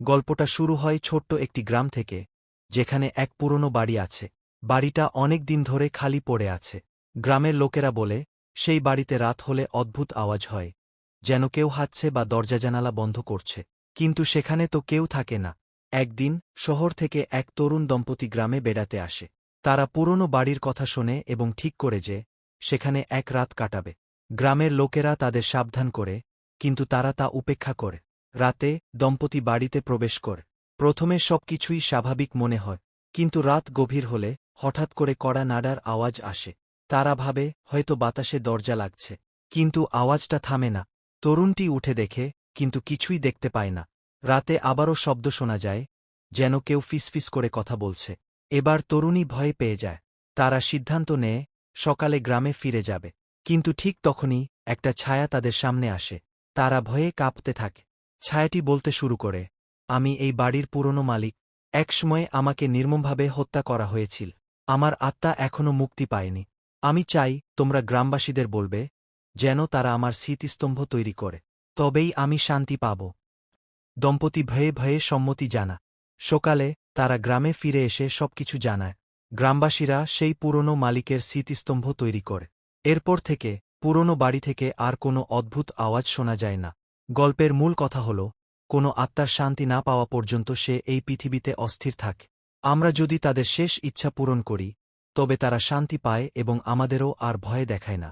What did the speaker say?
গল্পটা শুরু হয় ছোট্ট একটি গ্রাম থেকে, যেখানে এক পুরনো বাড়ি আছে। বাড়িটা অনেক দিন ধরে খালি পড়ে আছে। গ্রামের লোকেরা বলে, সেই বাড়িতে রাত হলে অদ্ভুত আওয়াজ হয়, যেন কেউ হাঁটছে বা দরজা জানালা বন্ধ করছে। কিন্তু সেখানে তো কেউ থাকে না। একদিন শহর থেকে এক তরুণ দম্পতি গ্রামে বেড়াতে আসে। তারা পুরনো বাড়ির কথা শোনে এবং ঠিক করে যে, সেখানে এক রাত কাটাবে। গ্রামের লোকেরা তাদের সাবধান করে, কিন্তু তারা তা উপেক্ষা করে। রাতে, দম্পতি বাড়িতে প্রবেশ কর। প্রথমে সবকিছুই স্বাভাবিক মনে হয়, কিন্তু রাত গভীর হলে, হঠাৎ করে কড়া নাড়ার আওয়াজ আসে। তারা ভাবে, হয়তো বাতাসে দরজা লাগছে। কিন্তু আওয়াজটা থামে না। তরুণটি উঠে দেখে, কিন্তু কিছুই দেখতে পায় না। রাতে আবারও শব্দ শোনা যায়, যেন কেউ ফিসফিস করে কথা বলছে। এবার তরুণী ভয় পেয়ে যায়। তারা সিদ্ধান্ত নেয়, সকালে গ্রামে ফিরে যাবে। কিন্তু ঠিক তখনই, একটা ছায়া তাদের সামনে আসে। তারা ভয়ে কাঁপতে থাকে। ছায়াটি বলতে শুরু করে, আমি এই বাড়ির পুরনো মালিক। একসময় আমাকে নির্মমভাবে হত্যা করা হয়েছিল। আমার আত্মা এখনও মুক্তি পায়নি। আমি চাই তোমরা গ্রামবাসীদের বলবে, যেন তারা আমার স্মৃতিস্তম্ভ তৈরি করে। তবেই আমি শান্তি পাব। দম্পতি ভয়ে ভয়ে সম্মতি জানা। সকালে তারা গ্রামে ফিরে এসে সবকিছু জানায়। গ্রামবাসীরা সেই পুরনো মালিকের স্মৃতিস্তম্ভ তৈরি করে। এরপর থেকে পুরনো বাড়ি থেকে আর কোনো অদ্ভুত আওয়াজ শোনা যায় না। গল্পের মূল কথা হল, কোনো আত্মার শান্তি না পাওয়া পর্যন্ত সে এই পৃথিবীতে অস্থির থাক। আমরা যদি তাদের শেষ ইচ্ছা পূরণ করি, তবে তারা শান্তি পায় এবং আমাদেরও আর ভয় দেখায় না।